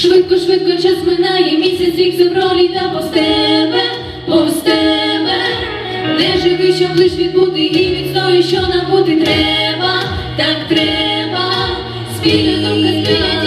Швидко, швидко час минає, місяць рік все проліта повз тебе, повз тебе. Не живи, щоб лиш відбути і відстою, що нам бути треба, так треба. Спільна думка, спільна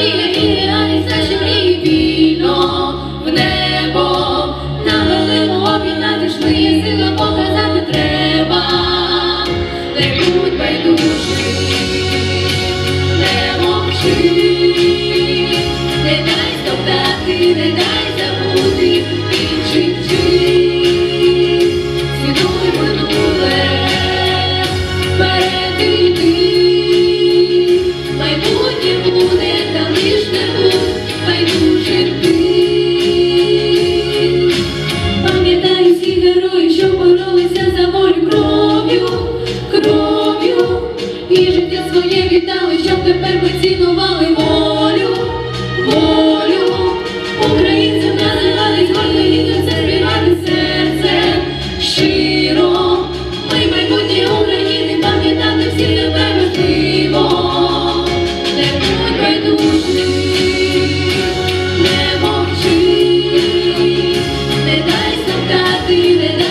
і життя своє віддали, щоб тепер ми цінували не мовчи. Не дай завдати, не дай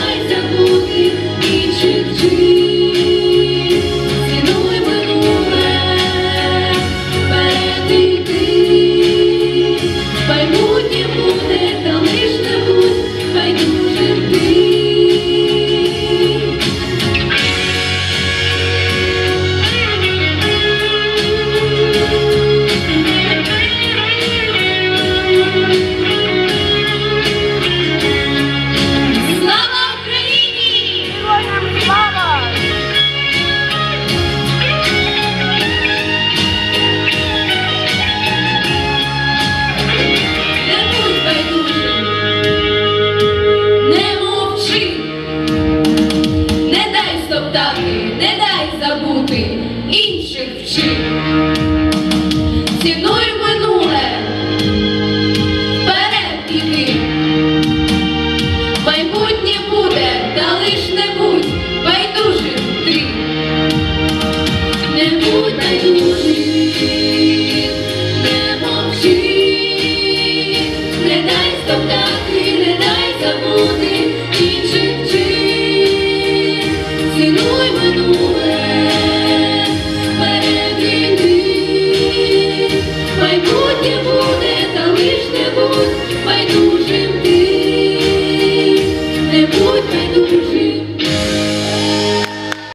інших вчив. Цінуй минуле, вперед іди. майбутнє буде, та лиш не будь байдужим ти, не будь байдужим, не мовчи, не дай стоптати, не дай забути. будь байдужим ти, не будь байдужим.